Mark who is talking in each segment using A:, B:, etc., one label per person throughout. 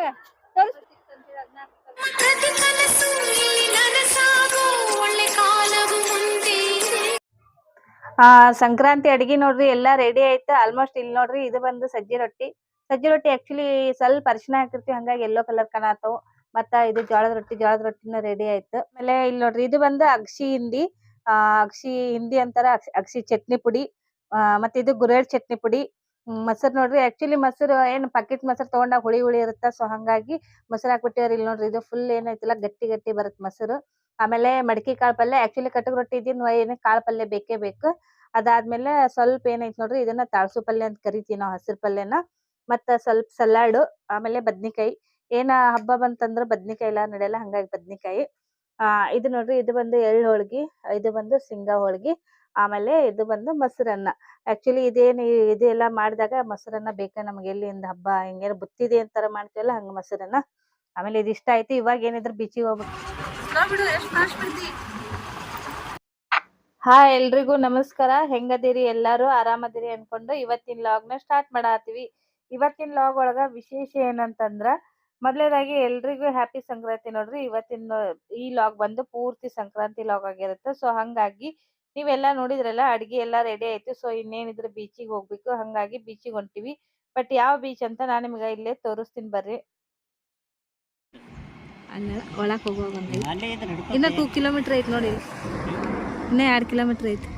A: ಇದೆ.
B: ಆ, ಸಂಕ್ರಾಂತಿ ಅಡಿಗೆ ನೋಡ್ರಿ, ಎಲ್ಲಾ ರೆಡಿ ಆಯ್ತು. ಆಲ್ಮೋಸ್ಟ್ ಇಲ್ಲಿ ನೋಡ್ರಿ, ಇದು ಬಂದು ಸಜ್ಜಿ ರೊಟ್ಟಿ. ಸಜ್ಜಿ ರೊಟ್ಟಿ ಆಕ್ಚುಲಿ ಸ್ವಲ್ಪ ಅರಿಶಿನ ಹಾಕಿರ್ತೀವಿ, ಹಂಗಾಗಿ ಎಲ್ಲೋ ಕಲರ್ ಕಾಣತಾವು. ಮತ್ತ ಇದು ಜೋಳದ ರೊಟ್ಟಿ, ಜೋಳದ ರೊಟ್ಟಿನ ರೆಡಿ ಆಯ್ತು. ಆಮೇಲೆ ಇಲ್ಲಿ ನೋಡ್ರಿ, ಇದು ಬಂದು ಅಗ್ಸಿ ಹಿಂಡಿ. ಆ ಅಗ್ಸಿ ಹಿಂಡಿ ಅಂತಾರ ಅಗ್ಸಿ- ಚಟ್ನಿ ಪುಡಿ. ಮತ್ತೆ ಇದು ಗುರೇಳ್ ಚಟ್ನಿ ಪುಡಿ. ಮೊಸರು ನೋಡ್ರಿ ಆಕ್ಚುಲಿ ಮೊಸರು ಏನ್ ಪಾಕೆಟ್ ಮೊಸರು ತಗೊಂಡಾಗ ಹುಳಿ ಹುಳಿ ಇರುತ್ತೆ? ಸೊ ಹಂಗಾಗಿ ಮೊಸರು ಹಾಕ್ಬಿಟ್ಟಿವ್ರಿ ಇಲ್ಲಿ ನೋಡ್ರಿ, ಇದು ಫುಲ್ ಏನೈತಿಲ್ಲ, ಗಟ್ಟಿ ಗಟ್ಟಿ ಬರುತ್ತೆ ಮೊಸರು. ಆಮೇಲೆ ಮಡಕಿ ಕಾಳು ಪಲ್ಯ ಆಕ್ಚುಲಿ ಕಟಕ್ ರೊಟ್ಟಿ ಇದ್ದಿನ ಏನ್ ಕಾಳು ಪಲ್ಯ ಬೇಕೇ ಬೇಕು. ಅದಾದ್ಮೇಲೆ ಸ್ವಲ್ಪ ಏನೈತಿ ನೋಡ್ರಿ, ಇದನ್ನ ತಾಳ್ಸು ಪಲ್ಯ ಅಂತ ಕರಿತೀವಿ ನಾವು ಹಸಿರು ಪಲ್ಯನ. ಮತ್ತ ಸ್ವಲ್ಪ ಸಲಾಡ್, ಆಮೇಲೆ ಬದ್ನಿಕಾಯಿ. ಏನ ಹಬ್ಬ ಬಂತಂದ್ರ ಬದ್ನಿಕಾಯಿ ಇಲ್ಲ ನಡೆಯಲ್ಲ, ಹಂಗಾಗಿ ಬದ್ನಿಕಾಯಿ. ಆ, ಇದು ನೋಡ್ರಿ, ಇದು ಬಂದು ಎಳ್ಳು ಹೋಳ್ಗಿ, ಇದು ಬಂದು ಶೇಂಗಾ ಹೋಳ್ಗಿ. ಆಮೇಲೆ ಇದು ಬಂದು ಮೊಸರನ್ನ. ಆಕ್ಚುಲಿ ಇದೇನು ಇದೆಲ್ಲ ಮಾಡಿದಾಗ ಮೊಸರನ್ನ ಬೇಕಾ ನಮ್ಗೆ ಎಲ್ಲಿಂದ ಹಬ್ಬ ಹಿಂಗೇನು ಬುತ್ತಿದೆ ಅಂತಾರ ಮಾಡ್ತೀವಲ್ಲ ಹಂಗ ಮೊಸರನ್ನ. ಆಮೇಲೆ ಇದು ಇಷ್ಟ ಆಯ್ತು ಇವಾಗ ಏನಿದ್ರು ಬೀಚಿಗೆ ಹೋಗ್ಬೇಕು. ಹಾ ಎಲ್ರಿಗೂ ನಮಸ್ಕಾರ. ಹೆಂಗದಿರಿ ಎಲ್ಲಾರು? ಆರಾಮದಿರಿ ಅನ್ಕೊಂಡು ಇವತ್ತಿನ ಲಾಗ್ನ ಸ್ಟಾರ್ಟ್ ಮಾಡಾತೀವಿ ಇವತ್ತಿನ ಲಾಗ್ ಒಳಗ ವಿಶೇಷ ಏನಂತಂದ್ರ ಮೊದಲೇದಾಗಿ ಎಲ್ರಿಗೂ ಹ್ಯಾಪಿ ಸಂಕ್ರಾಂತಿ ನೋಡ್ರಿ. ಇವತ್ತಿನ ಈ ಲಾಗ್ ಬಂದು ಪೂರ್ತಿ ಸಂಕ್ರಾಂತಿ ಲಾಗ್ ಆಗಿರುತ್ತೆ. ಸೊ ಹಂಗಾಗಿ ನೀವೆಲ್ಲ ನೋಡಿದ್ರಲ್ಲ ಅಡಿಗೆ ಎಲ್ಲ ರೆಡಿ ಆಯ್ತು. ಸೊ ಇನ್ನೇನಿದ್ರೆ ಬೀಚಿಗೆ ಹೋಗ್ಬೇಕು. ಹಂಗಾಗಿ ಬೀಚಿಗೆ ಹೊಂಟಿವಿ. ಬಟ್ ಯಾವ ಬೀಚ್ ಅಂತ ನಾನು ನಿಮ್ಗೆ ಇಲ್ಲೇ ತೋರಿಸ್ತೀನಿ ಬರ್ರಿ. ಒಳಕ್ ಹೋಗುವಾಗ ಇನ್ನ ಟೂ ಕಿಲೋಮೀಟರ್ ಐತಿ ನೋಡಿ. ಇನ್ನ ಎರಡು ಕಿಲೋಮೀಟರ್ ಐತಿ.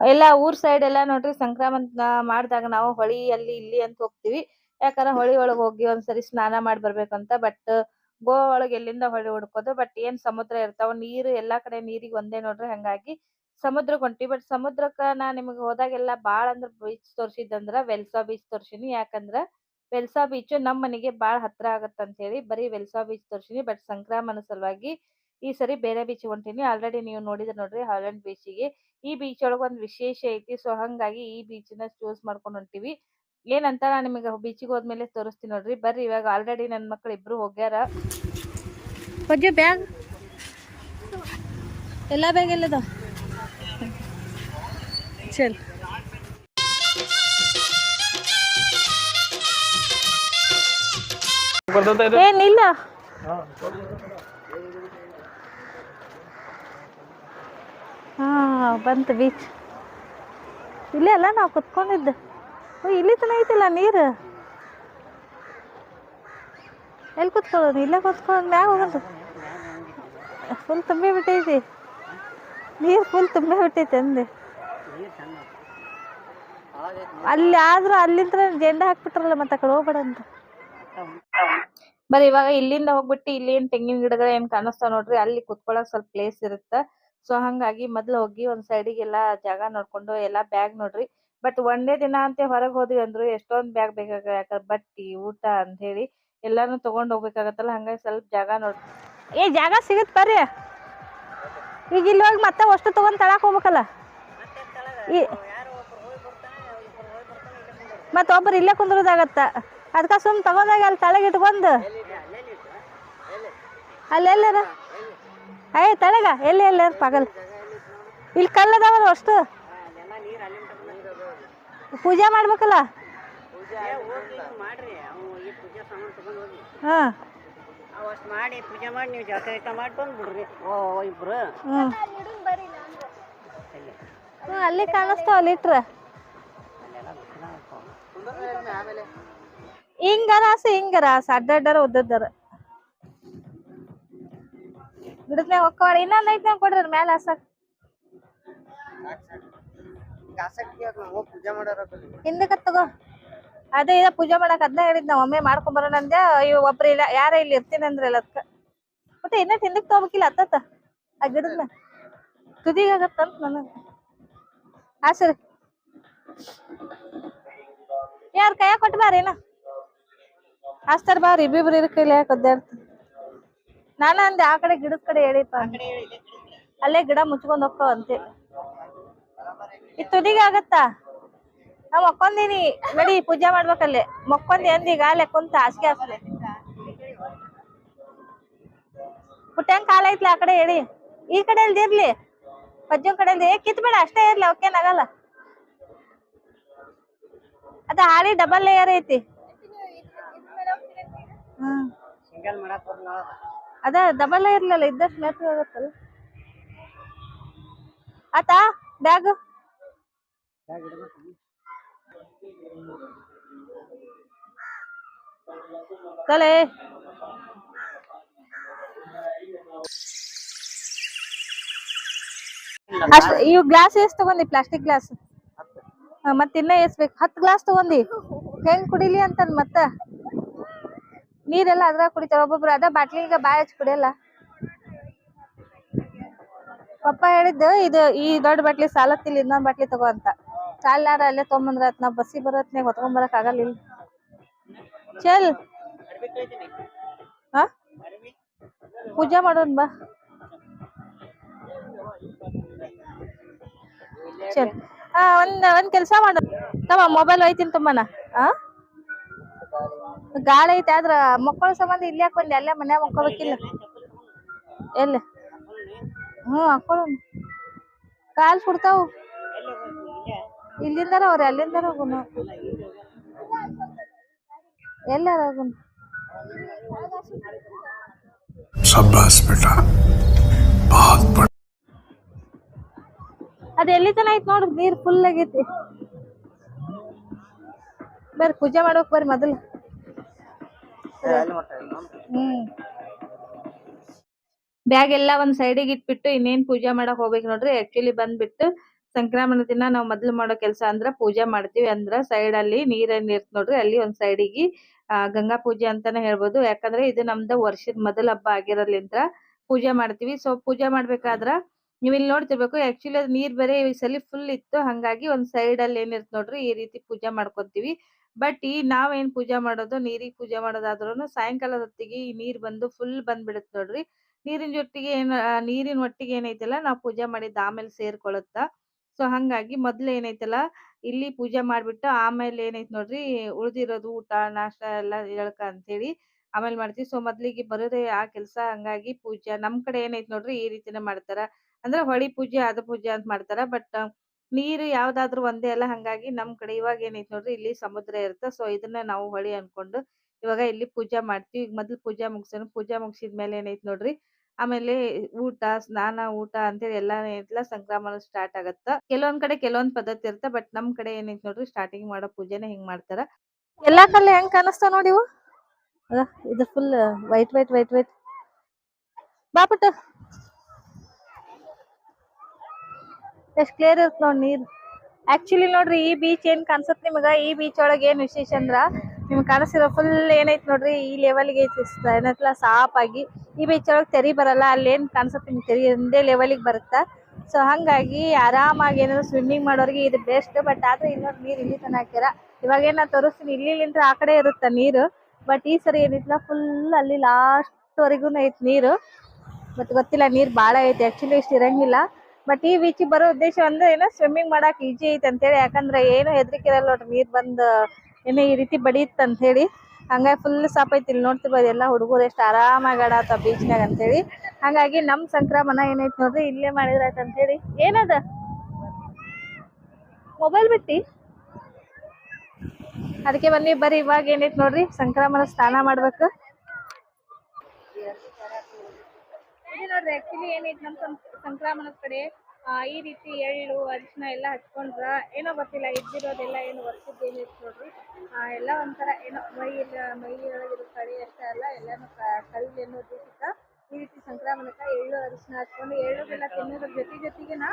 B: ಎಲ್ಲ ಊರ್ ಸೈಡ್ ಎಲ್ಲ ನೋಡ್ರಿ ಸಂಕ್ರಾಮಂತ ಮಾಡಿದಾಗ ನಾವು ಹೊಳಿ ಅಲ್ಲಿ ಇಲ್ಲಿ ಅಂತ ಹೋಗ್ತಿವಿ. ಯಾಕಂದ್ರೆ ಹೊಳಿ ಒಳಗ್ ಹೋಗಿ ಒಂದ್ಸರಿ ಸ್ನಾನ ಮಾಡಿ ಬರ್ಬೇಕಂತ. ಬಟ್ ಗೋವಾ ಒಳಗೆ ಎಲ್ಲಿಂದ ಹೊಳಿ ಹುಡ್ಕೋದು ಬಟ್ ಏನ್ ಸಮುದ್ರ ಇರ್ತಾವ ನೀರು ಎಲ್ಲಾ ಕಡೆ ನೀರಿಗೆ ಒಂದೇ ನೋಡ್ರಿ ಹಂಗಾಗಿ ಸಮುದ್ರಕ್ಕೆ ಹೊಂಟಿ ಬಟ್ ಸಮುದ್ರಕ್ಕ ನಾ ನಿಮಗ್ ಹೋದಾಗೆಲ್ಲ ಬಾಳ ಅಂದ್ರ ಬೀಚ್ ತೋರ್ಸಿದ್ದಂದ್ರ ವೆಲ್ಸಾ ಬೀಚ್ ತೋರ್ಸಿನಿ, ಯಾಕಂದ್ರ ವೆಲ್ಸಾ ಬೀಚ್ ನಮ್ ಮನೆಗೆ ಬಾಳ ಹತ್ರ ಆಗತ್ತ ಅಂತ ಹೇಳಿ ಬರೀ ವೆಲ್ಸಾ ಬೀಚ್ ತೋರ್ಸಿನಿ ಬಟ್ ಸಂಕ್ರಮಣ ಸಲುವಾಗಿ ಈ ಸರಿ ಬೇರೆ ಬೀಚ್ ಹೊಂಟಿನಿ. ಆಲ್ರೆಡಿ ನೀವು ನೋಡಿದ್ರ ನೋಡ್ರಿ ಹಾಲೆಂಡ್ ಬೀಚಿಗೆ ಈ ಬೀಚ್ ಒಳಗ ಒಂದ್ ವಿಶೇಷ ಐತಿ ಸೊ ಹಂಗಾಗಿ ಈ ಬೀಚ್ನ ಚೂಸ್ ಮಾಡ್ಕೊಂಡ್ ಹೊಂಟಿವಿ. ಏನಂತ ನಾ ನಿಮಗೆ ಬೀಚಿಗೆ ಹೋದ್ಮೇಲೆ ತೋರಿಸ್ತೀನಿ ನೋಡ್ರಿ. ಬರ್ರಿ ಇವಾಗ ಆಲ್ರೆಡಿ ನನ್ನ ಮಕ್ಳು ಇಬ್ರು ಹೋಗ್ಯಾರ. ಬ್ಯಾಗ್ ಎಲ್ಲ ಬ್ಯಾಗ್ ಎಲ್ಲದ? ಚಲ್. ಏನಿಲ್ಲ ಹಾ. ಬಂತು ಬೀಚ್ ಇಲ್ಲೇ ಅಲ್ಲ ನಾವು ಕುತ್ಕೊಂಡಿದ್ದೆ. ಇಲ್ಲಿ ತನ ಐತಿಲ್ಲ ನೀರು. ಎಲ್ಲಿ ಕುತ್ಕೊಳ್ಳೋದು? ಇಲ್ಲೇ ಕೂತ್ಕೊಳ್ಳೋ ಮ್ಯಾಗ ಹೋಗೋದು. ಫುಲ್ ತುಂಬಿ ಬಿಟ್ಟೈತಿ. ನೀರು ಫುಲ್ ತುಂಬಿ ಬಿಟ್ಟೈತಿ ಅಂದೆ. ಅಲ್ಲಿ ಆದ್ರೂ ಅಲ್ಲಿಂದ ಜೆಂಡ ಹಾಕ್ಬಿಟ್ರಲ್ಲ ಮತ್ತೆ ಆ ಕಡೆ ಬರೀ ಇವಾಗ ಇಲ್ಲಿಂದ ಹೋಗ್ಬಿಟ್ಟು ಇಲ್ಲಿ ಏನ್ ತೆಂಗಿನ ಗಿಡಗಳು ಏನ್ ಕಾಣಿಸ್ತಾವ ನೋಡ್ರಿ, ಅಲ್ಲಿ ಕುತ್ಕೊಳಕ್ ಸ್ವಲ್ಪ ಪ್ಲೇಸ್ ಇರುತ್ತ? ಸೊ ಹಂಗಾಗಿ ಮೊದ್ಲು ಹೋಗಿ ಒಂದ್ ಸೈಡಿಗೆಲ್ಲ ಜಾಗ ನೋಡ್ಕೊಂಡು ಎಲ್ಲಾ ಬ್ಯಾಗ್ ನೋಡ್ರಿ. ಬಟ್ ಒಂದೇ ದಿನ ಅಂತ ಹೊರಗ್ ಹೋದ್ವಿ ಅಂದ್ರು ಎಷ್ಟೊಂದ್ ಬ್ಯಾಗ್ ಬೇಕಾಗ ಯಾಕಂದ್ರೆ ಬಟ್ಟಿ, ಊಟ ಅಂತ ಹೇಳಿ ಎಲ್ಲಾನು ತಗೊಂಡ್ ಹೋಗ್ಬೇಕಾಗತ್ತಲ್ಲ, ಹಂಗಾಗಿ ಸ್ವಲ್ಪ ಜಾಗ ನೋಡ್ ಏ, ಜಾಗ ಸಿಗತ್ ಬರ್ರಿ. ಈಗ ಇಲ್ಲಿ ಹೋಗಿ ಮತ್ತೆ ಅಷ್ಟು ತಗೊಂಡ್ ತಳಕ್ ಹೋಗ್ಬೇಕಲ್ಲ. ಈ ಮತ್ತ ಒಬ್ರು ಇಲ್ಲೇ ಕುಂದ್ರದಾಗತ್ತ. ಅದಕ್ಕ ಸುಮ್ ತಗೊಂಡಾಗ ಅಲ್ಲಿ ತಳಗ ಅಲ್ಲಿ ಎಲ್ಲಾರ ಅಯ್ಯ ತಳಗ, ಎಲ್ಲಿ, ಎಲ್ಲ, ಪಗಲ್. ಇಲ್ಲಿ ಕಲ್ಲದಾವಲ್ಲ ಅಷ್ಟು. ಪೂಜೆ ಮಾಡ್ಬೇಕಲ್ಲ? ಹಾ.
C: ಮಾಡಿ ಪೂಜೆ ಮಾಡಿ ನೀವು ಜಳಕ ಗಿಳಕ ಮಾಡಿ ಬಂದ್ಬಿಡ್ರಿ. ಓ ಇಬ್ರು?
B: ಹ್ಞೂ ಅಲ್ಲಿ ಕಾಣಿಸ್ತಾವ ಅಲ್ಲಿ ಇಟ್ರ. ರಾಸ ಹಿಂಗ ರಾಸ ಆಸೆ ಅಡ್ಡಾಡಾರ ಉದ್ದದ್ದಾರ ಗಿಡದ್ಮ್ಯಾಗ ಹೊಕ್ಕವಾಡ ಇನ್ನೊಂದ್ ಐತಿ ಕೊಡ್ರಿ ಮ್ಯಾಲ ಹಾಸಕ್
C: ಆಸಕ್ತಿ ಹೋಗಿ ಪೂಜೆ ಮಾಡೋರ
B: ಹಿಂದಕ್ಕೆ ತಗೋ. ಅದೇ ಪೂಜೆ ಮಾಡಕ್ ಅದನ್ನ ಹೇಳಿದ್ ನಾವ್ ಒಮ್ಮೆ ಮಾಡ್ಕೊಂಡ್ ಬರೋಣ ಅಂದೆ. ಅಯ್ಯೋ, ಒಬ್ರು ಇಲ್ಲ, ಯಾರ ಇಲ್ಲಿ ಇರ್ತೀನಿ ಅಂದ್ರಲ್ಲ ಅದಕ್ಕ ಮತ್ತೆ ಇನ್ನ ಹಿಂದಕ್ ತಗೋಬೇಕಿಲ್ಲ ಅತ್ತತ್ತ ಆ ಗಿಡದ್ನ? ತುದಿಗಾಗತ್ತಂತ ನನಗ. ಹಾ ಸರಿ. ಯಾರ ಕೈಯಾಗ ಕೊಟ್ಟು ಬಾರೇನ ಹಾಸ್ತಾರ ಬಾರಿ, ಇಬ್ಬಿಬ್ರು ಇರ್ ಕೈಲಿ ಯಾಕೆ ಒದ್ದಾಡ್ತ ನಾನು ಅಂದೆ ಆ ಕಡೆ ಗಿಡದ ಕಡೆ ಹೇಳಿಪ್ಪ. ಅಲ್ಲೇ ಗಿಡ ಮುಚ್ಕೊಂಡ್ ಹೋಗ್ತಾವ ಅಂತೆ. ಈ ತುದಿಗೆ ಆಗತ್ತಾ ನಾ ಮಕ್ಕೊಂದಿನಿ. ನಡಿ ಪೂಜೆ ಮಾಡ್ಬೇಕಲ್ಲಿ. ಮಕ್ಕೊಂದಿ ಅಂದಿ ಗಾಲೆ ಕುಂತ ಹಾಸಿಗೆ ಹಾಸ್ಲೆ ಪುಟ್ಟಂಗ್ ಕಾಲ ಐತ್ಲ ಆ ಕಡೆ ಹೇಳಿ. ಈ ಕಡೆ ಇರ್ಲಿ. ಪಜ್ಜು ಕಡೆ ಏ ಕಿತ್ಬೇಡ ಅಷ್ಟೇ ಇರ್ಲಿ ಅವಕ್ಕೇನಾಗಲ್ಲ ಅದ ಹಾಳಿ ಡಬಲ್ ಲೇಯರ್ ಐತಿ. ಅದ. ಡಬಲ್ ಇರ್ಲಿಲ್ಲ ಇದ್ದಷ್ಟು ಮೆತ್ತಗೆ ಆಗುತ್ತಲ್ಲ ಆತಾ ಬ್ಯಾಗ್. ತಲೆ. ಅಷ್ಟ, ಇವ್ ಗ್ಲಾಸ್ ಎಷ್ಟ್ ತಗೊಂಡಿ ಪ್ಲಾಸ್ಟಿಕ್ ಗ್ಲಾಸ್ ಮತ್ತ ಇನ್ನ ಎಸ್ಬೇಕು ಹತ್ ಗ್ಲಾಸ್ ತಗೊಂಡಿ ಹೆಂಗ್ ಕುಡಿಲಿ ಅಂತ ಮತ್ತ? ನೀರೆಲ್ಲ ಅದ್ರಾಗ ಕುಡಿತಾರ. ಒಬ್ಬೊಬ್ರು ಅದ ಬಾಟ್ಲಿಗೆ ಬಾಯ್ ಹಚ್ಚಿ ಕುಡಿಯಲ್ಲ. ಪಪ್ಪ ಹೇಳಿದ್ದು, ಇದು ಈ ದೊಡ್ಡ ಬಾಟ್ಲಿ ಸಾಲತ್ತಿಲ್ಲ, ಇನ್ನೊಂದ್ ಬಾಟ್ಲಿ ತಗೋ ಅಂತ. ಸಾಲಾರ ಅಲ್ಲೇ ತೊಗೊಂಬಂದ್ರ ಆತ್ ನಾವ್ ಬಸ್ಸಿಗೆ ಬರೋತ್ನಾಗ ಹೊತ್ಕೊಂಡ್ ಬರಕ್ ಆಗಲ್ಲ ಚಲ್. ಹಾ? ಪೂಜೆ ಮಾಡೋಣ ಬಾ. ಚಲ್. ಆ, ಒಂದ್ ಒಂದ್ ಕೆಲ್ಸ ಮಾಡು. ತಮ್ಮ ಮೊಬೈಲ್ ಒಯ್ತೀನಿ ತುಂಬಾನ ಆ? ಗಾಳಿ ಐತೆ, ಆದ್ರ ಮಕ್ಕಳ ಸಂಬಂಧ ಇಲ್ಲಿ ಹಾಕೊಂಡಿ ಅಲ್ಲೇ ಮನ್ಯಾಗ ಮಕ್ಕೋಬೇಕಿಲ್ಲ. ಎಲ್ಲಿ? ಹ್ಮ್ ಹಾಕೊಳ್ಳು ಕಾಲ್ ಸುಡ್ತಾವು. ಇಲ್ಲಿಂದರ ಅವ್ರ ಎಲ್ಲಿಂದನ ಗುಣ. ಎಲ್ಲಾರ
D: ಗುಣ ಸಬ್ಬಾಸ್
B: ಅದ ಎಲ್ಲಿ ತನ ಐತ್ ನೋಡ್ರಿ ನೀರ್ ಫುಲ್ ಆಗೈತಿ. ಬರ್ರಿ ಪೂಜೆ ಮಾಡೋಕ್ ಬರ್ರಿ ಮೊದಲು. ಹ್ಮ್. ಬ್ಯಾಗ್ ಎಲ್ಲಾ ಒಂದ್ ಸೈಡಿಗೆ ಇಟ್ಬಿಟ್ಟು ಇನ್ನೇನ್ ಪೂಜೆ ಮಾಡಕ್ ಹೋಗ್ಬೇಕು ನೋಡ್ರಿ. ಆಕ್ಚುಲಿ ಬಂದ್ಬಿಟ್ಟು ಸಂಕ್ರಮಣ ದಿನ ನಾವು ಮೊದ್ಲು ಮಾಡೋ ಕೆಲಸ ಅಂದ್ರ ಪೂಜೆ ಮಾಡ್ತೀವಿ. ಅಂದ್ರ ಸೈಡ್ ಅಲ್ಲಿ ನೀರೇನ್ ಇರ್ತ್ ನೋಡ್ರಿ, ಅಲ್ಲಿ ಒಂದ್ ಸೈಡಿಗೆ ಗಂಗಾ ಪೂಜೆ ಅಂತಾನೆ ಹೇಳ್ಬೋದು. ಯಾಕಂದ್ರೆ ಇದು ನಮ್ದು ವರ್ಷದ ಮೊದಲ ಹಬ್ಬ ಆಗಿರೋದ್ರಿಂದ ಪೂಜೆ ಮಾಡ್ತೀವಿ. ಸೊ ಪೂಜೆ ಮಾಡ್ಬೇಕಾದ್ರ ನೀವ್ ಇಲ್ಲಿ ನೋಡ್ತಿರ್ಬೇಕು ಆಕ್ಚುಲಿ ಅದ್ ನೀರ್ ಬೇರೆ ಈ ಸಲ ಫುಲ್ ಇತ್ತು. ಹಂಗಾಗಿ ಒಂದ್ ಸೈಡ್ ಅಲ್ಲಿ ಏನಿರ್ತ್ ನೋಡ್ರಿ, ಈ ರೀತಿ ಪೂಜೆ ಮಾಡ್ಕೊಂತೀವಿ. ಬಟ್ ಈ ನಾವೇನ್ ಪೂಜೆ ಮಾಡೋದು, ನೀರಿಗೆ ಪೂಜೆ ಮಾಡೋದಾದ್ರೂನು ಸಾಯಂಕಾಲದ ಹೊತ್ತಿಗೆ ಈ ನೀರ್ ಬಂದು ಫುಲ್ ಬಂದ್ಬಿಡುತ್ತೆ ನೋಡ್ರಿ. ನೀರಿನ ಜೊತೆಗೆ ಏನ್ ನೀರಿನ ಒಟ್ಟಿಗೆ ಏನೈತಲ್ಲ ನಾವ್ ಪೂಜೆ ಮಾಡಿದ ಆಮೇಲೆ ಸೇರ್ಕೊಳುತ್ತ. ಸೊ, ಹಂಗಾಗಿ ಮೊದ್ಲು ಏನೈತಲ್ಲ, ಇಲ್ಲಿ ಪೂಜೆ ಮಾಡ್ಬಿಟ್ಟು ಆಮೇಲೆ ಏನೈತ್ ನೋಡ್ರಿ, ಉಳ್ದಿರೋದು ಊಟ, ನಾಷ್ಟ ಎಲ್ಲ ಅಂತ ಹೇಳಿ ಆಮೇಲೆ ಮಾಡ್ತೀವಿ. ಸೊ, ಮೊದ್ಲಿಗೆ ಬರೋದೇ ಆ ಕೆಲಸ. ಹಂಗಾಗಿ ಪೂಜೆ, ನಮ್ ಕಡೆ ಏನೈತ್ ನೋಡ್ರಿ ಈ ರೀತಿನ ಮಾಡ್ತಾರ. ಅಂದ್ರೆ ಹೊಳಿ ಪೂಜೆ ಅದ ಪೂಜೆ ಅಂತ ಮಾಡ್ತಾರ. ಬಟ್ ನೀರು ಯಾವ್ದಾದ್ರು ಒಂದೇ ಅಲ್ಲ. ಹಂಗಾಗಿ ನಮ್ ಕಡೆ ಇವಾಗ ಏನೈತ್ ನೋಡ್ರಿ, ಇಲ್ಲಿ ಸಮುದ್ರ ಇರುತ್ತೆ. ಸೊ, ಇದನ್ನ ನಾವು ಹೊಳಿ ಅನ್ಕೊಂಡು ಇವಾಗ ಇಲ್ಲಿ ಪೂಜೆ ಮಾಡ್ತೀವಿ. ಈಗ ಮೊದ್ಲು ಪೂಜೆ ಮುಗಿಸೋಣ, ಪೂಜೆ ಮುಗಿಸಿದ್ಮೇಲೆ ಏನೈತ್ ನೋಡ್ರಿ ಆಮೇಲೆ ಊಟ, ಸ್ನಾನ, ಊಟ ಅಂತೇಳಿ ಎಲ್ಲಾ ಎಲ್ಲಾ ಸಂಕ್ರಮಣ ಸ್ಟಾರ್ಟ್ ಆಗತ್ತ. ಕೆಲವೊಂದ್ ಕಡೆ ಕೆಲವೊಂದ್ ಪದ್ಧತಿ ಇರುತ್ತೆ ಬಟ್ ನಮ್ ಕಡೆ ಏನೈತಿ ನೋಡ್ರಿ ಸ್ಟಾರ್ಟಿಂಗ್ ಮಾಡೋ ಪೂಜೆನೆ ಹಿಂಗ್ ಮಾಡ್ತಾರ. ಎಲ್ಲಾ ಕಡೆ ಹೆಂಗ್ ಕಾಣಿಸ್ತಾವ ನೋಡಿ ಇದು full white white white white ಬಾ ಪುಟ್ಟ. ಎಷ್ಟ್ ಕ್ಲಿಯರ್ ಇರುತ್ತೆ ನೋಡ್ ನೀರ್. ಆಕ್ಚುಲಿ ನೋಡ್ರಿ, ಈ ಬೀಚ್ ಏನ್ ಕಾಣಿಸುತ್ತೆ ನಿಮಗ? ಈ ಬೀಚ್ ಒಳಗ ಏನ್ ವಿಶೇಷ ಅಂದ್ರ ನಿಮ್ಗೆ ಕಾಣಿಸ್ತಿರೋ ಫುಲ್ ಏನೈತೆ ನೋಡ್ರಿ, ಈ ಲೆವೆಲ್ಗೆ ಏನತ್ಲ ಸಾಪ್ ಆಗಿ, ಈ ಬೀಚ್ ಒಳಗೆ ತೆರಿ ಬರಲ್ಲ, ಅಲ್ಲಿ ಏನ್ ಕಾಣಿಸುತ್ತೆ ನಿಮ್ಗೆ ತೆರಿ, ಒಂದೇ ಲೆವೆಲಿಗೆ ಬರುತ್ತ? ಸೊ ಹಂಗಾಗಿ ಆರಾಮಾಗಿ ಏನಾದ್ರು ಸ್ವಿಮ್ಮಿಂಗ್ ಮಾಡೋರಿಗೆ ಇದು ಬೆಸ್ಟ್ ಬಟ್ ಆದ್ರೆ ಇನ್ನೊಂದು ನೀರು ಇಲ್ಲಿ ತನಕ ಹಾಕ್ಯಾರ. ಇವಾಗ ಏನ್ ತೋರಿಸ್ತೀನಿ ಇಲ್ಲಿಂದ ಆ ಕಡೆ ಇರುತ್ತ ನೀರು? ಬಟ್ ಈ ಸರಿ ಏನಿತ್ಲ ಫುಲ್ ಅಲ್ಲಿ ಲಾಸ್ಟ್ ವರೆಗೂ ಐತಿ ನೀರು. ಬಟ್ ಗೊತ್ತಿಲ್ಲ, ನೀರ್ ಬಾಳ ಐತಿ ಆಕ್ಚುಲಿ ಇಷ್ಟು ಇರಂಗಿಲ್ಲ. ಬಟ್ ಈ ಬೀಚಿಗೆ ಬರೋ ಉದ್ದೇಶ ಅಂದ್ರೆ, ಏನೋ ಸ್ವಿಮ್ಮಿಂಗ್ ಮಾಡಕ್ ಈಜಿ ಐತೆ ಅಂತೇಳಿ. ಯಾಕಂದ್ರೆ ಏನು ಹೆದರಿಕೆ ಇರಲ್ಲ ನೋಡ್ರಿ, ನೀರ್ ಬಂದ್ ಏನೋ ಈ ರೀತಿ ಬಡಿಯುತ್ತೆ ಅಂತ ಹೇಳಿ ಹಂಗಾಗಿ ಫುಲ್ ಸಾಪ್ ಐತಿ ಇಲ್ಲಿ ನೋಡ್ತಿರ್ಬೋದು ಎಲ್ಲ ಹುಡುಗರು ಎಷ್ಟು ಆರಾಮಾಗಿ ಆಡಾತ ಬೀಚ್ನಾಗ ಅಂತೇಳಿ. ಹಂಗಾಗಿ ನಮ್ಮ ಸಂಕ್ರಮಣ ಏನೈತಿ ನೋಡ್ರಿ, ಇಲ್ಲೇ ಮಾಡಿದ್ರಾಯ್ತು ಅಂತ ಹೇಳಿ ಏನದ? ಮೊಬೈಲ್ ಬಿಟ್ಟಿ? ಅದಕ್ಕೆ ಬನ್ನಿ ಬರ್ರಿ ಇವಾಗ ಏನೈತಿ ನೋಡ್ರಿ, ಸಂಕ್ರಮಣ ಸ್ನಾನ ಮಾಡ್ಬೇಕು. ನೋಡ್ರಿ ಆಕ್ಚುಲಿ ಏನೈತಿ ನಮ್ಮ ಸಂಕ್ರಮಣದ ಕಡೆ. ಈ ರೀತಿ ಎಳ್ಳು ಅರಿಶಿನ ಎಲ್ಲ ಹಚ್ಕೊಂಡ್ರ ಏನೋ ಗೊತ್ತಿಲ್ಲ ಇದ್ದಿರೋದೆಲ್ಲ ಏನು ವರ್ಷದ್ದೇನು ಇತ್ತು ನೋಡ್ರಿ. ಎಲ್ಲ ಒಂಥರ ಏನೋ ಮೈ ಮೈ ಒಳಗಿರೋ ಕಳೆ ಅಷ್ಟೇ ಅಲ್ಲ, ಎಲ್ಲಾನು ಕಲ್ಲು ಅನ್ನೋ ಉದ್ದೇಶಕ್ಕ ಈ ರೀತಿ ಸಂಕ್ರಮಣಕ್ಕ ಎಳ್ಳು ಅರಿಶಿನ ಹಚ್ಕೊಂಡು ಎಳ್ಳು ಬೆಲ್ಲ ತಿನ್ನೋದ್ರ ಜೊತೆ ಜೊತೆಗೆನ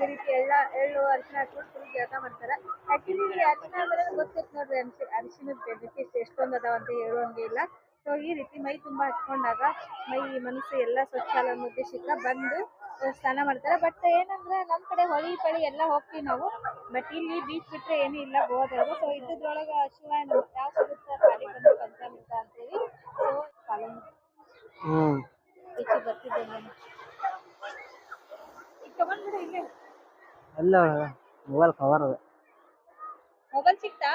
B: ಈ ರೀತಿ ಎಲ್ಲ ಎಳ್ಳು ಅರಿಶಿನ ಹಚ್ಕೊಂಡು ಫುಲ್ ಜಳಕ ಮಾಡ್ತಾರೆ. ಆಕ್ಚುಲಿ ಅರಿಶಿನ ಅಂದ್ರೆ ಗೊತ್ತಿತ್ತು ನೋಡ್ರಿ ಅನ್ಸಿ ಅರಿಶಿನದ ಬೆನಿಫಿಟ್ಸ್ ಎಷ್ಟೊಂದ್ ಅದಾವ ಅಂತ ಹೇಳುವಂಗೆ ಇಲ್ಲ. ಸೊ ಈ ರೀತಿ ಮೈ ತುಂಬಾ ಹಚ್ಕೊಂಡಾಗ ಮೈ, ಮನಸ್ಸು ಎಲ್ಲ ಸ್ವಚ್ಛ ಅನ್ನೋ ಉದ್ದೇಶಕ್ಕ ಬಂದು ಸ್ನಾನ ಮಾಡ್ತಾರೆ. ಬಟ್ ಏನಂದ್ರೆ ನಮ್ ಕಡೆ ಹೊಳಿ ಪಳಿ ಎಲ್ಲ ಹೋಗ್ತೀವಿ ನಾವು. ಬಟ್ ಇಲ್ಲಿ ಬೀಚ್ ಬಿಟ್ರೆ ಏನು ಇಲ್ಲ ಗೋವಾದೊಳಗೆ ಸೊ ಇದ್ರೊಳಗ ಶಿವ ಯಾವ ಸಿಗುತ್ತೆ ಖಾಲಿ ಬಂದು ಪಂಚಾಮೃತ ಅಂತೇಳಿ. So
C: hmm.
B: ಬೀಚಿಗೆ ಬರ್ತಿದ್ದೆ ನಾನು ತಗೊಂಡ್ಬಿಡು ಇಲ್ಲೇ.
C: ಅಲ್ಲ ಮೊಬೈಲ್ ಕವರ್ ಅದ.
B: ಮೊಬೈಲ್ ಸಿಕ್ತಾ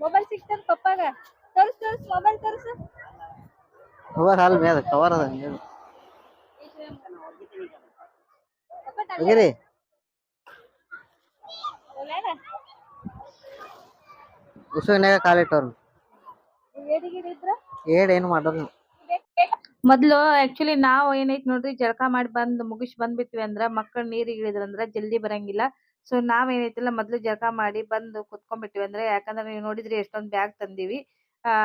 B: ಮೊಬೈಲ್ ಸಿಕ್ತಂತ ಪಪ್ಪಾಗ? ತೋರಿಸ್ ತೋರಿಸ್ ಮೊಬೈಲ್ ತೋರ್ಸು.
C: ಕವರ್ ಹಾಲ್ ಮೇಲೆ ಕವರ್ ಅದ
B: ಪಪ್ಪ
C: ಹೋಗಿರಿ?
E: ಉಸುಗಿನಾಗ ಕಾಲಿಟ್ಟವ್ರು. ಏಡ್ ಏನು ಮಾಡೋದು?
B: ಮೊದ್ಲು ಆಕ್ಚುಲಿ ನಾವ್ ಏನೈತ್ ನೋಡ್ರಿ, ಜಳಕ ಮಾಡಿ ಬಂದ್ ಮುಗಿಸ್ ಬಂದ್ಬಿಟ್ವಿ ಅಂದ್ರ ಮಕ್ಕಳ ನೀರಿಗೆ ಇಳಿದ್ರಂದ್ರ ಜಲ್ದಿ ಬರಂಗಿಲ್ಲ. ಸೊ ನಾವ್ ಏನೈತಿಲ್ಲ, ಮೊದ್ಲು ಜಳಕ ಮಾಡಿ ಬಂದು ಕುತ್ಕೊಂಡ್ಬಿಟ್ಟಿವಿ ಅಂದ್ರೆ ಯಾಕಂದ್ರೆ ನೀವು ನೋಡಿದ್ರಿ ಎಷ್ಟೊಂದ್ ಬ್ಯಾಗ್ ತಂದೀವಿ.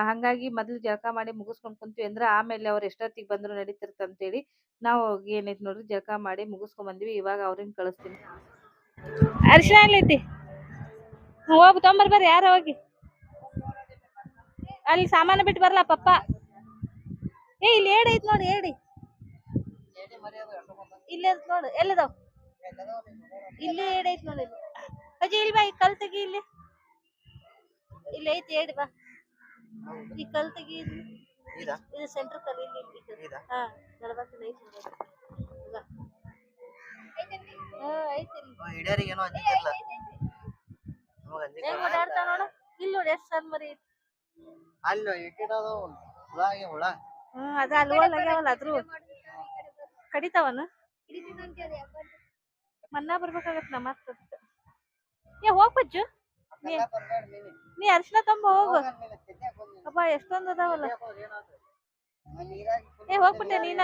B: ಹಂಗಾಗಿ ಮೊದ್ಲು ಜಳಕ ಮಾಡಿ ಮುಗಿಸ್ಕೊಂಡ್ ಕುಂತೀವಿ ಅಂದ್ರ ಆಮೇಲೆ ಅವ್ರ ಎಷ್ಟೊತ್ತಿಗೆ ಬಂದ್ರು ನಡೀತಿರ್ತ ಅಂತೇಳಿ ನಾವು ಹೋಗಿ ಏನೈತ್ ನೋಡ್ರಿ ಜಳಕ ಮಾಡಿ ಮುಗಿಸ್ಕೊಂಡ್ ಬಂದ್ವಿ. ಇವಾಗ ಅವ್ರನ್ನ ಕಳಿಸ್ತೀನಿ. ಅರಿಶಿನ ಎಲ್ಲೈತಿ ಹೋಗಿ, ತೊಂಬರ್ ಬರ್ರಿ, ಯಾರ ಹೋಗಿ? ಅಲ್ಲಿ ಸಾಮಾನು ಬಿಟ್ಟು ಬರಲ್ಲ ಪಪ್ಪ? ಏ, ಇಲ್ಲಿ ಏಡಿ ಐತ್ ನೋಡಿ, ಏಡಿ ಇಲ್ಲಿ ನೋಡು, ಎಲ್ಲದಾವ್? ಇಲ್ಲಿ ಏಡಿ ನೋಡಿ ಅಜ್ಜಿ ಇಲ್ಲಿ ಬಾ, ಈ ಕಲ್ ತೆಗಿ, ಇಲ್ಲಿ. ಇಲ್ಲಿ ಐತಿ, ಏಡಿ ಬಾ. ಈ ಕಲ್ ತೆಗಿ ಇದು? ಸೆಂಟರ್ ಕಲ್ ಇಲ್ಲಿ. ಹಾ ನೋಡಿ. ಇಲ್ಲಿ ಎಷ್ಟ್ ಮರಿ ಐತಿ.
E: ಅಲ್ಲಿ ಇಟ್ಟಿಡೋದು ಹುಳ ಆಗಿ ಹುಳ.
B: ಹ್ಮ್ ಅದ ಅಲ್ಲಿ ಆಗ್ಯಾವಲ್ಲ ಅದ್ರು. ಕಡಿತಾವನ? ಮನ್ನಾ ಬರ್ಬೇಕಾಗತ್ ನಮ್ಮ ಏ ಹೋಗ್ ಬಜ್ಜು. ನೀ ನೀ ಅರ್ಶಿನ ತಂಬ ಹೋಗು. ಅಪ್ಪ ಎಷ್ಟೊಂದ್ ಅದಾವಲ್ಲ. ಏ ಹೋಗ್ಬಿಟ್ಟೆ ನೀನ.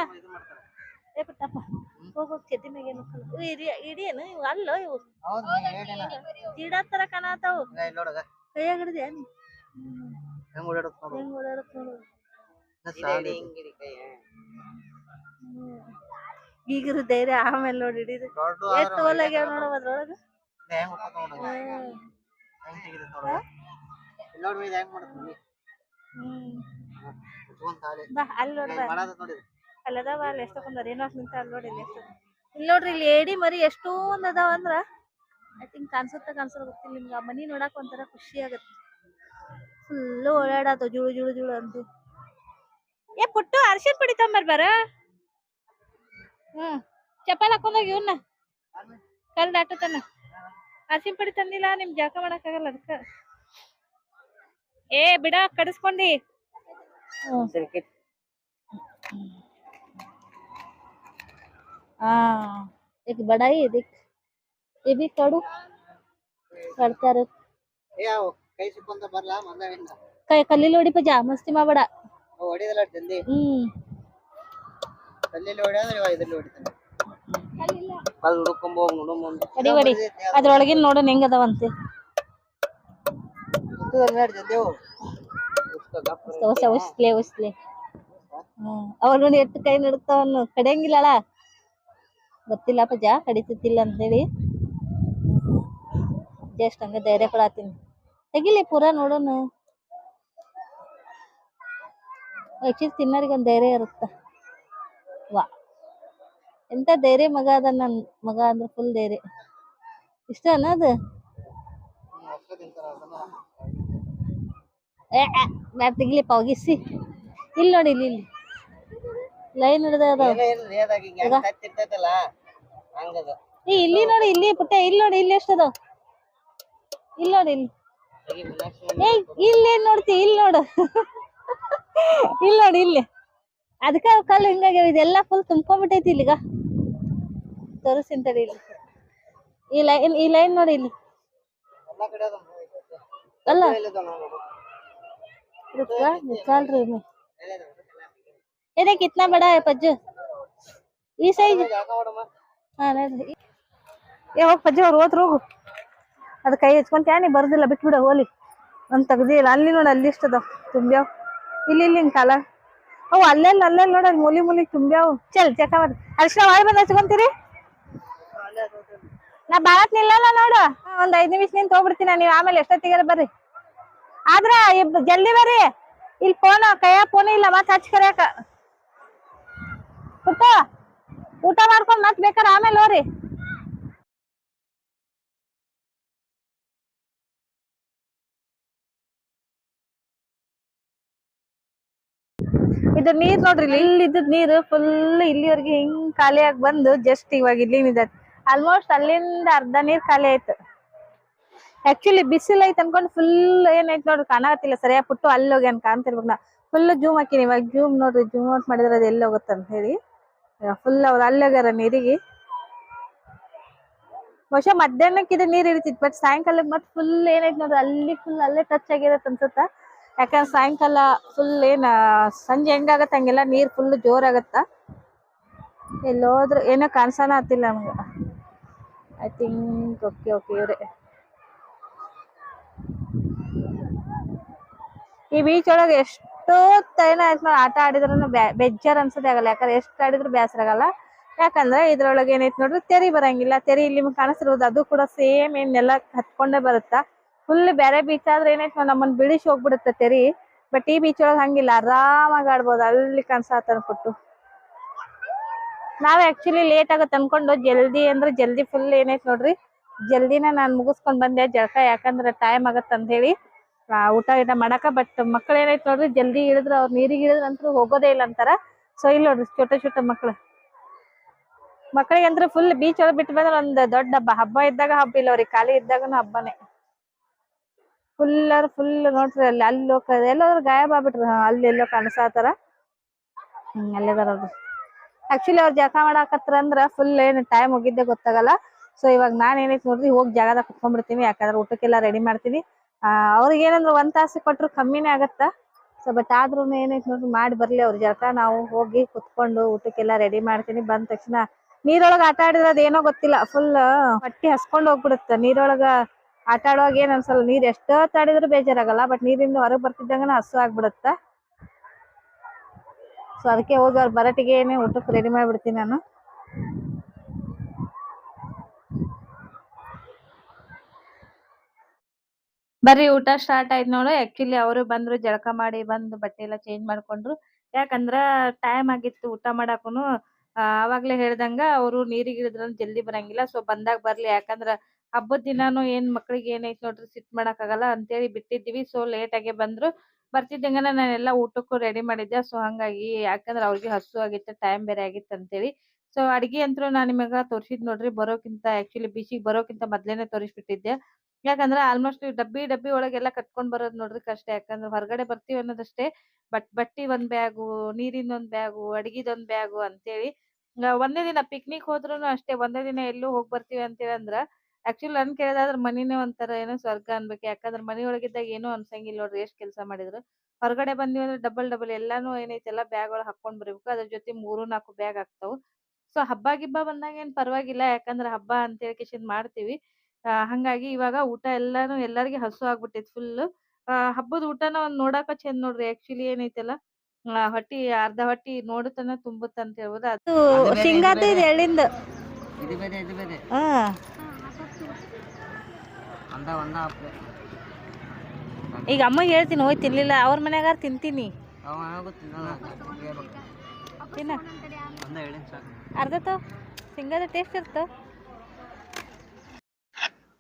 B: ಏ ಬಿಟ್ಟಪ್ಪ ಹೋಗೋ ಕೆದ್ದಿ ಮ್ಯಾಗ ಏನು ಇಡಿ ಇಡಿ ಏನು ಇವು ಅಲ್ಲ ಇವು? ಗಿಡ ತರ ಕಾಣತಾವು ಕೈಯಾಗ ಹಿಡಿದೆ ನೀ?
E: ಹೆಂಗ್ ಓಡಾಡುತ್ತ ನೋಡು.
B: ಹೆಂಗ್ ಓಡಾಡತ್ ನೋಡು. ಈಗಿರು ಧೈರ್ಯ ಆಮೇಲೆ ನೋಡಿ ಹಿಡಿದು ಎಷ್ಟು ಹೋಲಾಗ್ಯಾವ ನೋಡವ ಅದ್ರೊಳಗ?
E: ಹೆಂಗ್
B: ಬಾ ಅಲ್ಲಿ ಏನೋ ನಿಂತ ಅಲ್ಲಿ ನೋಡಿ ಇಲ್ಲಿ ಎಷ್ಟು ಇಲ್ಲಿ ನೋಡ್ರಿ ಇಲ್ಲಿ ಏಡಿ ಮರಿ ಎಷ್ಟೊಂದ್ ಅದಾವ ಅಂದ್ರ ಐ ತಿಂಕ್ ಕಾಣಿಸುತ್ತ ಕಾಣಿಸಲ್ಲ ಗೊತ್ತಿಲ್ಲ. ನಿಮ್ಗೆ ಆ ಮನಿ ನೋಡಕ್ ಒಂಥರ ಖುಷಿ ಆಗತ್ತೆ. ಫುಲ್ ಓಡಾಡತ್ತ ಜುಳು ಜುಳು ಜುಳು ಅಂತ ಏ ಪುಟ್ಟು ಅರ್ಶಿನ್ ಪುಡಿ ತಂಬರ್ ಬರ. ಹ್ಮ್. ಚಪ್ಪಲ್ ಹಾಕೊಂಡೋಗಿ ಇವನ್ನ ಕಲ್ ದಾಟತನ ಆ ಸಿಂಪಡಿ ತಂದಿಲ್ಲ ನಿಮ್ ಜಾಕ ಮಾಡಕ್ಕಾಗಲ್ಲ ಅದಕ್ಕ ಏ ಬಿಡ ಕಡಿಸ್ಕೊಂಡಿ ಹಾ ಈಗ ಬಡಾಯಿ ಇದಕ್ ಇವಿ
E: ಕಡು ಕಡ್ತಾರ ಕೈ
B: ಕಲ್ಲಿಲ್ ಹೊಡಿಪ
E: ಜಾ ಮಸ್ತಿ ಮಾಡ್ಬೇಡ
B: ಹ್ಮ್
E: ಕಲ್ಲಿಲ್ ಹೊಡಿಯೋದ್ರೆ ಇದ್ರಲ್ಲಿ ಹೊಡಿತಾನೆ ಹೋಗ್
B: ಅಡಿ ಬಡಿ ಅದ್ರೊಳಗಿನ ನೋಡೋಣ ಹೆಂಗ್ ಅದಾವಂತೆ ಹೊಸ ಉಸ್ಲೆ ಉಸ್ಲೆ ಹ್ಮ್. ಅವ್ರು ನೋಡಿ ಎಷ್ಟು ಕೈ ನಡುಕ್ತಾವನ್ನು ಕಡಿಯಂಗಿಲ್ಲಳ ಗೊತ್ತಿಲ್ಲಪ್ಪ ಜಾ ಕಡಿತಿತ್ತಿಲ್ಲ ಅಂತೇಳಿ ಜಸ್ಟ್ ಹಂಗ ಧೈರ್ಯ ಕೊಡತ್ತೀನಿ ತೆಗಿಲಿ ಪೂರ ನೋಡೋಣ ಆಕ್ಚುಲಿ ತಿನ್ನೋರಿಗೆ ಒಂದು ಧೈರ್ಯ ಇರುತ್ತ? ಎಂತ ಧೈರ್ಯ ಮಗ ಅದ ನನ್ ಮಗ ಅಂದ್ರೆ ಫುಲ್ ಧೈರ್ಯ. ಇಷ್ಟ ಅನ್ನೋದು ಏ ಮ್ಯಾಪ್ ತೆಗಿಲಿಪ್ಪ ಹೋಗಿಸಿ ಇಲ್ ನೋಡಿ ಇಲ್ಲಿ ಇಲ್ಲಿ ಲೈನ್ ಹಿಡ್ದ ಅದಾವ. ಏ ಇಲ್ಲಿ ನೋಡಿ ಇಲ್ಲಿ ಪುಟ್ಟ ಇಲ್ಲಿ ನೋಡಿ ಇಲ್ಲಿ ಎಷ್ಟು ಅದಾವ? ಇಲ್ಲಿ ನೋಡಿ ಇಲ್ಲಿ.
E: ಏ ಮೀನಾಕ್ಷಿ
B: ಇಲ್ಲಿ ಏನ್ ನೋಡ್ತಿ ಇಲ್ಲಿ ನೋಡು. ಇಲ್ಲಿ ನೋಡಿ ಇಲ್ಲಿ. ಅದಕ್ಕ ಕಲ್ಲು ಹಿಂಗಾಗ್ಯಾವ ಇದೆಲ್ಲ ಫುಲ್ ತುಂಬ್ಕೊಂಡ್ಬಿಟ್ಟೈತಿ ಇಲ್ಲಿಗ. ತೋರಿಸ್ತೀನಿ ತಡಿ ಇಲ್ಲಿ ಈ ಲೈನ್ ಈ ಲೈನ್ ನೋಡಿ ಇಲ್ಲಿ
E: ಎಲ್ಲಾ ಕಡೆ ಅದ
B: ಅಲ್ಲ
E: ಎಲ್ಲಿದ ನೋಡು
B: रुका निकाल रही हूँ
E: ಎಲ್ಲಿದ
B: ये देख कितना बड़ा है पज्जू ಈ ಸೈಜ್
E: ಜಾಗ ಹೊಡಮ್ಮ
B: ಹಾ ನೋಡ್ರಿ ಏ ಹೋಗ್ ಪಜ್ಜಿ ಅವ್ರು ಹೋತ್ರ ಹೋಗು ಅದ್ ಕೈ ಹಚ್ಕೊಂತ ನೀ ಬರ್ದಿಲ್ಲ ಬಿಟ್ಬಿಡ ಹೋಲಿ ಒಂದ್ ತೆಗ್ದಿಲ್ಲ ಅಲ್ಲಿ ನೋಡ ಅಲ್ಲಿ ಇಷ್ಟ ಅದಾವ ತುಂಬ್ಯಾವ್ ಇಲ್ಲಿ ಇಲ್ಲಿ ಹಿಂಗ್ ಕಾಲ ಅವು ಅಲ್ಲೆಲ್ಲ ಅಲ್ಲೆಲ್ಲ ನೋಡ ಅಲ್ಲಿ ಮೂಲಿ ಮೂಲಿ ತುಂಬ್ಯಾವ್ ಚಲ್ ಚೆಕ ಮಾಡಿ ಅರ್ಶಿನ ಒಳಗೆ ಬಂದ್ ಹಚ್ಕೊಂತೀರಿ ನಾ ಬಾಳತ್ ನಿಲ್ಲಲ್ಲ ನೋಡು. ಒಂದ್ ಐದ್ ನಿಮಿಷ ನಿಂತ ಹೋಗ್ಬಿಡ್ತೀನಿ ನೀವ್ ಆಮೇಲೆ ಎಷ್ಟೊತ್ತಿಗಾರ ಬರ್ರಿ? ಆದ್ರ ಇಬ್ ಜಲ್ದಿ ಬರ್ರಿ. ಇಲ್ಲಿ ಫೋನ್ ಕೈಯ ಫೋನ್ ಇಲ್ಲ ಮತ್ ಹಚ್ ಕರ್ಯಾಕ. ಪುಟ್ಟ ಊಟ ಮಾಡ್ಕೊಂಡ್ ಮತ್ ಬೇಕಾರ ಆಮೇಲೆ ಹೋರಿ ಇದು ನೀರ್ ನೋಡ್ರಿ ಇಲ್ಲಿ ಇದ್ದದ್ ನೀರು ಫುಲ್ ಇಲ್ಲಿವರೆಗೆ ಹಿಂಗ್ ಖಾಲಿ ಆಗಿ ಬಂದು ಜಸ್ಟ್ ಇವಾಗ ಇಲ್ಲಿ ನಿಂತೈತಿ ಆಲ್ಮೋಸ್ಟ್ ಅಲ್ಲಿಂದ ಅರ್ಧ ನೀರ್ ಖಾಲಿ ಆಯ್ತು. ಆಕ್ಚುಲಿ ಬಿಸಿಲ್ ಐತ್ ಅನ್ಕೊಂಡು ಫುಲ್ ಏನೈತ್ ನೋಡ್ರಿ ಕಾಣಾತಿಲ್ಲ ಸರಿಯಾಗಿ ಪುಟ್ಟು ಅಲ್ಲಿ ಹೋಗಿ ಅಂತ ನಾ. ಫುಲ್ ಜೂಮ್ ಹಾಕಿನಿ, ಇವಾಗ ಜೂಮ್ ನೋಡ್ರಿ ಜೂಮ್ ಔಟ್ ಮಾಡಿದ್ರೆ ಅದು ಎಲ್ಲಿ ಹೋಗುತ್ತೆ ಅಂತ ಹೇಳಿ. ಫುಲ್ ಅವ್ರು ಅಲ್ಲಿ ಹೋಗ್ಯಾರ ನೀರಿಗೆ. ಬಹುಶಃ ಮಧ್ಯಾಹ್ನಕ್ಕೆ ಇದು ನೀರ್ ಇರ್ತಿತ್ತು ಬಟ್ ಸಾಯಂಕಾಲ ಮತ್ ಫುಲ್ ಏನೈತ್ ನೋಡ್ರಿ ಅಲ್ಲಿ ಫುಲ್ ಅಲ್ಲೇ ಟಚ್ ಆಗಿರತ್ತೆ ಅನ್ಸುತ್ತ? ಯಾಕಂದ್ರೆ ಸಾಯಂಕಾಲ ಫುಲ್ ಏನ ಸಂಜೆ ಹೆಂಗಾಗತ್ತೆ ಹಂಗೆಲ್ಲ ನೀರ್ ಫುಲ್ ಜೋರಾಗತ್ತ? ಎಲ್ಲೋದ್ರು ಏನೋ ಕಾಣಿಸೋಣ ಹತ್ತಿಲ್ಲ ನಮ್ಗೆ. ಐ ಥಿಂಕ್ ಓಕೆ ಓಕೆ ಇವ್ರೆ ಈ ಬೀಚ್ ಒಳಗೆ ಎಷ್ಟೋ ತೈನ ಆಯ್ತು ನೋಡಿ, ಆಟ ಆಡಿದ್ರು ಬೇಜಾರ್ ಅನ್ಸದೆ ಆಗಲ್ಲ. ಯಾಕಂದ್ರೆ ಎಷ್ಟು ಆಡಿದ್ರು ಬೇಸರ ಆಗಲ್ಲ. ಯಾಕಂದ್ರೆ ಇದ್ರೊಳಗೆ ಏನೈತೆ ನೋಡ್ರಿ ತೆರಿ ಬರಂಗಿಲ್ಲ. ತೆರಿ ಇಲ್ಲಿ ಕಾಣಿಸ್ತಿರೋದು ಅದು ಕೂಡ ಸೇಮ್ ಏನ್ ನೆಲ ಹತ್ಕೊಂಡೇ ಬರುತ್ತಾ? ಫುಲ್ ಬೇರೆ ಬೀಚ್ ಆದ್ರೆ ಏನೈತಿ ನಮ್ಮನ್ನ ಬಿಳಿಸಿ ಹೋಗ್ಬಿಡುತ್ತೆ ತೆರಿ. ಬಟ್ ಈ ಬೀಚ್ ಒಳಗೆ ಹಂಗಿಲ್ಲ, ಆರಾಮಾಗಿ ಆಡ್ಬೋದು. ಅಲ್ಲಿ ಕನ್ಸಾತನ ಅನ್ಕೊಟ್ಟು ನಾವ್ ಆಕ್ಚುಲಿ ಲೇಟ್ ಆಗತ್ತೆ ಅನ್ಕೊಂಡು ಜಲ್ದಿ ಅಂದ್ರೆ ಜಲ್ದಿ ಫುಲ್ ಏನೈತ್ ನೋಡ್ರಿ. ಜಲ್ದಿನ ನಾನ್ ಮುಗಿಸ್ಕೊಂಡ್ ಬಂದೆ ಜಳಕ, ಯಾಕಂದ್ರೆ ಟೈಮ್ ಆಗುತ್ತೆ ಅಂತ ಹೇಳಿ ಊಟ ಗೀಟ ಮಾಡಾಕ ಬಟ್ ಮಕ್ಳು ಏನೈತ್ ನೋಡ್ರಿ, ಜಲ್ದಿ ಇಳಿದ್ರ, ಅವ್ರ ನೀರಿಗೆ ಇಳಿದ್ರ ಅಂತೂ ಹೋಗೋದೇ ಇಲ್ಲ ಅಂತಾರ. ಸೊ ಇಲ್ಲಿ ನೋಡ್ರಿ ಚೋಟ ಚೋಟ ಮಕ್ಳು. ಮಕ್ಕಳಿಗೆ ಅಂದ್ರೆ ಫುಲ್ ಬೀಚ್ ಒಳಗ್ ಬಿಟ್ಟು ಬಂದ್ರೆ ಒಂದ್ ದೊಡ್ಡ ಹಬ್ಬ. ಹಬ್ಬ ಇದ್ದಾಗ ಹಬ್ಬ ಇಲ್ಲ ಅವ್ರಿಗೆ, ಖಾಲಿ ಇದ್ದಾಗನು ಹಬ್ಬನೇ. ಫುಲ್ ಫುಲ್ ನೋಡ್ರಿ, ಅಲ್ಲಿ ಅಲ್ಲಿ ಹೋಗ್ತಾರೆ ಎಲ್ಲೋದ್ರು ಗಾಯಬ್ ಆಗ್ಬಿಟ್ರಿ. ಅಲ್ಲಿ ಎಲ್ಲೋ ಕಾಣಿಸಾತಾರ ಹ್ಮ್, ಅಲ್ಲಿದಾರ ನೋಡ್ರಿ ಆಕ್ಚುಲಿ ಅವ್ರ ಜಳಕ ಮಾಡಾಕತ್ರ ಅಂದ್ರ ಫುಲ್ ಏನ್ ಟೈಮ್ ಹೋಗಿದ್ದೆ ಗೊತ್ತಾಗಲ್ಲ. ಸೊ ಇವಾಗ ನಾನ್ ಏನೈತಿ ನೋಡ್ರಿ, ಹೋಗಿ ಜಾಗದಾಗ ಕುತ್ಕೊಂಡ್ಬಿಡ್ತೀನಿ, ಯಾಕಂದ್ರೆ ಊಟಕ್ಕೆಲ್ಲ ರೆಡಿ ಮಾಡ್ತೀನಿ. ಅವ್ರಿಗೆ ಏನಂದ್ರ ಒಂದ್ ತಾಸು ಕೊಟ್ರು ಕಮ್ಮಿನೇ ಆಗತ್ತ? ಸೊ ಬಟ್ ಆದ್ರೂ ಏನೈತಿ ನೋಡ್ರಿ, ಮಾಡಿ ಬರ್ಲಿ ಅವ್ರ ಜಳಕ. ನಾವು ಹೋಗಿ ಕುತ್ಕೊಂಡು ಊಟಕ್ಕೆಲ್ಲ ರೆಡಿ ಮಾಡ್ತೀನಿ. ಬಂದ ತಕ್ಷಣ ನೀರೊಳಗ ಆಟ ಆಡಿದ್ರ ಅದೇನೋ ಗೊತ್ತಿಲ್ಲ ಫುಲ್ ಹೊಟ್ಟಿ ಹಸ್ಕೊಂಡ್ ಹೋಗ್ಬಿಡುತ್ತ. ನೀರೊಳಗ ಆಟ ಆಡುವಾಗ ಏನ್ ಅನ್ಸಲ್ಲ, ನೀರ್ ಎಷ್ಟೋ ಆಡಿದ್ರು ಬೇಜಾರಾಗಲ್ಲ ಬಟ್ ನೀರಿಂದ ಹೊರಗ್ ಬರ್ತಿದ್ದಂಗನ ಹಸು ಆಗ್ಬಿಡುತ್ತ? ಸೊ ಅದಕ್ಕೆ ಹೋಗಿ ಅವ್ರು ಬರಟಿಗೆನೆ ಊಟಕ್ಕೆ ರೆಡಿ ಮಾಡಿಬಿಡ್ತೀನಿ ನಾನು. ಬರ್ರಿ, ಊಟ ಸ್ಟಾರ್ಟ್ ಆಯ್ತು ನೋಡು. ಆಕ್ಚುಲಿ ಅವರು ಬಂದ್ರು, ಜಳಕ ಮಾಡಿ ಬಂದು ಬಟ್ಟೆ ಎಲ್ಲ ಚೇಂಜ್ ಮಾಡ್ಕೊಂಡ್ರು. ಯಾಕಂದ್ರ ಟೈಮ್ ಆಗಿತ್ತು ಊಟ ಮಾಡಾಕುನು. ಆವಾಗ್ಲೇ ಹೇಳ್ದಂಗ ಅವರು ನೀರಿಗೆ ಇಳಿದ್ರ ಜಲ್ದಿ ಬರಂಗಿಲ್ಲ. ಸೊ ಬಂದಾಗ ಬರ್ಲಿ. ಯಾಕಂದ್ರ ಹಬ್ಬದ ದಿನಾನು ಏನ್ ಮಕ್ಳಿಗೆ ಏನೈತ್ ನೋಡ್ರಿ ಸಿಟ್ ಮಾಡಕ್ ಆಗಲ್ಲ ಅಂತೇಳಿ ಬಿಟ್ಟಿದ್ವಿ ಸೊ ಲೇಟ್ ಆಗಿ ಬಂದ್ರು. ಬರ್ತಿದ್ದಂಗನ ನಾನೆಲ್ಲ ಊಟಕ್ಕೂ ರೆಡಿ ಮಾಡಿದ್ದೆ. ಸೊ ಹಂಗಾಗಿ ಯಾಕಂದ್ರ ಅವ್ರಿಗೆ ಹಸು ಆಗಿತ್ತು ಟೈಮ್ ಬೇರೆ ಆಗಿತ್ತು ಅಂತೇಳಿ. ಸೊ ಅಡ್ಗಿ ಅಂತೂ ನಾನು ನಿಮಗ ತೋರ್ಸಿದ್ ನೋಡ್ರಿ ಬರೋಕ್ಕಿಂತ ಆಕ್ಚುಲಿ ಬೀಚಿಗೆ ಬರೋಕ್ಕಿಂತ ಮೊದ್ಲೇನೆ ತೋರಿಸ್ಬಿಟ್ಟಿದ್ದೆ. ಯಾಕಂದ್ರ ಆಲ್ಮೋಸ್ಟ್ ಡಬ್ಬಿ ಡಬ್ಬಿ ಒಳಗೆಲ್ಲ ಕಟ್ಕೊಂಡ್ ಬರೋದ್ ನೋಡ್ರಿ ಕಷ್ಟ. ಯಾಕಂದ್ರ ಹೊರಗಡೆ ಬರ್ತೀವಿ ಅನ್ನೋದಷ್ಟೇ. ಬಟ್ ಬಟ್ಟಿ ಒಂದ್ ಬ್ಯಾಗು ನೀರಿನ ಒಂದ್ ಬ್ಯಾಗು ಒಂದ್ ಬ್ಯಾಗು ಅಂತೇಳಿ. ಒಂದೇ ದಿನ ಪಿಕ್ನಿಕ್ ಹೋದ್ರುನು ಅಷ್ಟೇ, ಒಂದೇ ದಿನ ಎಲ್ಲೂ ಹೋಗ್ ಬರ್ತೀವಿ ಅಂತೇಳಿ ಅಂದ್ರ ಆಕ್ಚುಲಿ ನನ್ ಕೇಳೋದಾದ್ರೆ ಮನಿನೇ ಒಂಥರ ಏನೋ ಸ್ವರ್ಗ ಅನ್ಬೇಕು. ಯಾಕಂದ್ರೆ ಮನಿ ಒಳಗಿದ್ದಾಗ ಏನು ಅನ್ಸಂಗಿಲ್ಲ ನೋಡ್ರಿ ಎಷ್ಟ್ ಕೆಲಸ ಮಾಡಿದ್ರು. ಹೊರಗಡೆ ಬಂದ್ವಿ ಅಂದ್ರೆ ಡಬಲ್ ಡಬಲ್ ಎಲ್ಲಾನು ಏನೈತೆಲ್ಲ ಬ್ಯಾಗ್ ಒಳಗ್ ಹಾಕೊಂಡ್ ಬರ್ಬೇಕು. ಅದ್ರ ಜೊತೆ ಮೂರು ನಾಲ್ಕು ಬ್ಯಾಗ್ ಆಗ್ತಾವು ಸೊ ಹಬ್ಬ ಗಿಬ್ಬ ಬಂದಾಗ ಏನ್ ಪರವಾಗಿಲ್ಲ. ಯಾಕಂದ್ರೆ ಹಬ್ಬ ಅಂತ ಹೇಳಿ ಮಾಡ್ತೀವಿ. ಆ, ಹಂಗಾಗಿ ಇವಾಗ ಊಟ ಎಲ್ಲಾನು ಎಲ್ಲಾರ್ಗೆ ಹಸು ಆಗ್ಬಿಟ್ಟೈತಿ ಫುಲ್ ಹಬ್ಬದ ಊಟನ ಒಂದ್ ನೋಡಾಕ ಚಂದ ನೋಡ್ರಿ. ಆಕ್ಚುಲಿ ಏನೈತಲ್ಲ ಆ, ಹೊಟ್ಟಿ ಅರ್ಧ ಹೊಟ್ಟಿ ನೋಡುತ್ತನ ತುಂಬುತ್ತ ಅಂತ ಹೇಳ್ಬೋದು. ಅದು ಶೇಂಗಾದ ಇದು ಎಳ್ಳಿಂದ ಈಗ ಅಮ್ಮ ಹೇಳ್ತೀನಿ ಹೋಗಿ ತಿನ್ಲಿಲ್ಲ ಅವ್ರ ಮನ್ಯಾಗಾರ ತಿಂತೀನಿ. ತಿನ್ನ. ಅರ್ಧ ತೋ ಶೇಂಗಾದ ಟೇಸ್ಟ್ ಇರ್ತ.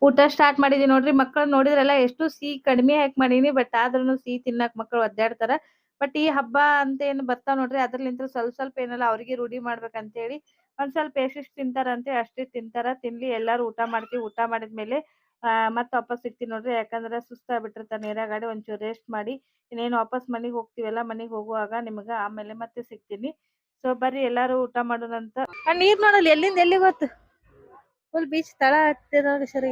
B: ಊಟ ಸ್ಟಾರ್ಟ್ ಮಾಡಿದೀನಿ ನೋಡ್ರಿ ಮಕ್ಕಳು ನೋಡಿದ್ರಲ್ಲ ಎಷ್ಟು ಸಿಹಿ ಕಡಿಮೆ ಹಾಕಿ ಮಾಡೀನಿ ಬಟ್ ಆದ್ರೂ ಸಿಹಿ ತಿನ್ನಕ್ ಮಕ್ಕಳು ಒದ್ದಾಡ್ತಾರ. ಬಟ್ ಈ ಹಬ್ಬ ಅಂತ ಏನು ಬರ್ತಾವ ನೋಡ್ರಿ ಅದ್ರಲ್ಲಿಂತ ಸ್ವಲ್ಪ ಸ್ವಲ್ಪ ಏನಲ್ಲ ಅವ್ರಿಗೆ ರೂಢಿ ಮಾಡ್ಬೇಕಂತ ಹೇಳಿ ಒಂದ್ ಸ್ವಲ್ಪ ಎಷ್ಟೆಷ್ಟು ತಿಂತಾರ ಅಂತ ಅಷ್ಟೇ ತಿಂತಾರ ತಿನ್ಲಿ ಎಲ್ಲಾರು ಊಟ ಮಾಡ್ತೀವಿ ಊಟ ಮಾಡಿದ್ಮೇಲೆ ಆ ಮತ್ತ್ ವಾಪಸ್ ಸಿಗ್ತೀನಿ ನೋಡ್ರಿ ಯಾಕಂದ್ರ ಸುಸ್ತಾಗ್ಬಿಟ್ಟಿರ್ತಾರ ನೀರಾಗಾಡಿ ಒಂಚೂರು ರೆಸ್ಟ್ ಮಾಡಿ ಇನ್ನೇನು ವಾಪಸ್ ಮನಿಗ್ ಹೋಗ್ತಿವಲ್ಲ ಮನಿಗ್ ಹೋಗುವಾಗ ನಿಮ್ಗ ಆಮೇಲೆ ಮತ್ತೆ ಸಿಗ್ತೀನಿ. ಸೊ ಬರ್ರಿ ಎಲ್ಲಾರು ಊಟ ಮಾಡೋಣಂತ ಆ ನೀರ್ ನೋಡಲ್ಲ ಎಲ್ಲಿಂದ ಎಲ್ಲಿ ಗೊತ್ತು ಫುಲ್ ಬೀಚ್ ತಳ ಹತ್ತಿರ ನೋಡಿ ಸರಿ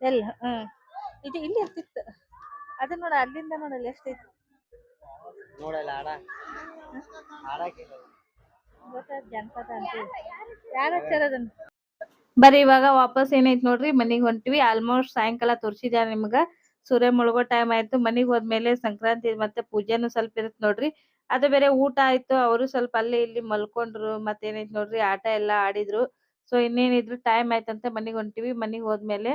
B: ಎಲ್ಲ ಹ್ಮ್ ಇದು ಇಲ್ಲಿ ಇರ್ತಿತ್ತು. ಅದು ನೋಡ ಅಲ್ಲಿಂದ ನೋಡಲ್ಲ ಎಷ್ಟೈತಿ
E: ನೋಡಲ್ಲ ಆಡ. ಆಡಕ್ಕೆ
B: ಬರ್ರಿ, ಇವಾಗ ವಾಪಸ್ ಏನೈತ್ ನೋಡ್ರಿ, ಮನಿಗ್ ಹೊಂಟಿವಿ ಆಲ್ಮೋಸ್ಟ್ ಸಾಯಂಕಾಲ ತೋರ್ಸಿದ್ಯಾ ನಿಮ್ಗ? ಸೂರ್ಯ ಮುಳುಗೋ ಟೈಮ್ ಆಯ್ತು, ಮನಿಗ್ ಹೋದ್ಮೇಲೆ ಸಂಕ್ರಾಂತಿ ಮತ್ತೆ ಪೂಜೆನು ಸ್ವಲ್ಪ ಇರತ್ ನೋಡ್ರಿ. ಅದು ಬೇರೆ ಊಟ ಆಯ್ತು, ಅವರು ಸ್ವಲ್ಪ ಅಲ್ಲಿ ಇಲ್ಲಿ ಮಲ್ಕೊಂಡ್ರು ಮತ್ತೇನೈತ್ ನೋಡ್ರಿ, ಆಟ ಎಲ್ಲಾ ಆಡಿದ್ರು. ಸೊ ಇನ್ನೇನಿದ್ರು ಟೈಮ್ ಆಯ್ತಂತ ಮನಿಗ್ ಹೊಂಟಿವಿ, ಮನಿಗ್ ಹೋದ್ಮೇಲೆ,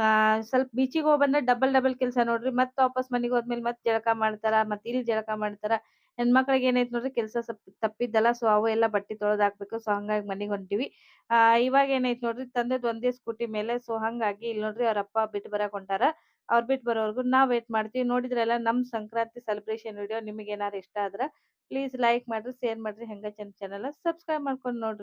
B: ಆ, ಸ್ವಲ್ಪ ಬೀಚಿಗೆ ಹೋಗ್ಬಂದ್ರೆ ಡಬಲ್ ಡಬಲ್ ಕೆಲಸ ನೋಡ್ರಿ, ಮತ್ತ್ ವಾಪಸ್ ಮನಿಗ್ ಹೋದ್ಮೇಲೆ ಮತ್ತ್ ಜಳಕ ಮಾಡ್ತಾರ, ಮತ್ತೆ ಇಲ್ಲಿ ಜಳಕ ಮಾಡ್ತಾರ. ಹೆಣ್ಮಕ್ಳಿಗೆ ಏನೈತ್ ನೋಡ್ರಿ ಕೆಲಸ ತಪ್ಪಿದ್ದಲ್ಲ ಸೊ ಅವು ಎಲ್ಲ ಬಟ್ಟೆ ತೊಳೆದ್ ಹಾಕ್ಬೇಕು ಸೊ ಹಂಗಾಗಿ ಮನೆಗೆ ಹೊಂಟಿವಿ. ಆ, ಇವಾಗ ಏನೈತ್ ನೋಡ್ರಿ ತಂದೆದ್ ಒಂದೇ ಸ್ಕೂಟಿ ಮೇಲೆ ಸೊ ಹಂಗಾಗಿ ಇಲ್ಲಿ ನೋಡ್ರಿ ಅವ್ರ ಅಪ್ಪ ಬಿಟ್ಟು ಬರಕ್ ಹೊಂಟಾರ. ಅವ್ರ ಬಿಟ್ಟು ಬರೋವರ್ಗು ನಾವ್ ವೇಟ್ ಮಾಡ್ತೀವಿ. ನೋಡಿದ್ರಲ್ಲ ನಮ್ ಸಂಕ್ರಾಂತಿ ಸೆಲೆಬ್ರೇಷನ್ ವಿಡಿಯೋ ನಿಮಗೆ ಏನಾರ ಇಷ್ಟ ಆದ್ರ ಪ್ಲೀಸ್ ಲೈಕ್ ಮಾಡ್ರಿ ಶೇರ್ ಮಾಡ್ರಿ, ಹೆಂಗ ಚಂದ ಚಾನಲ್ ಸಬ್ಸ್ಕ್ರೈಬ್ ಮಾಡ್ಕೊಂಡ್ ನೋಡ್ರಿ.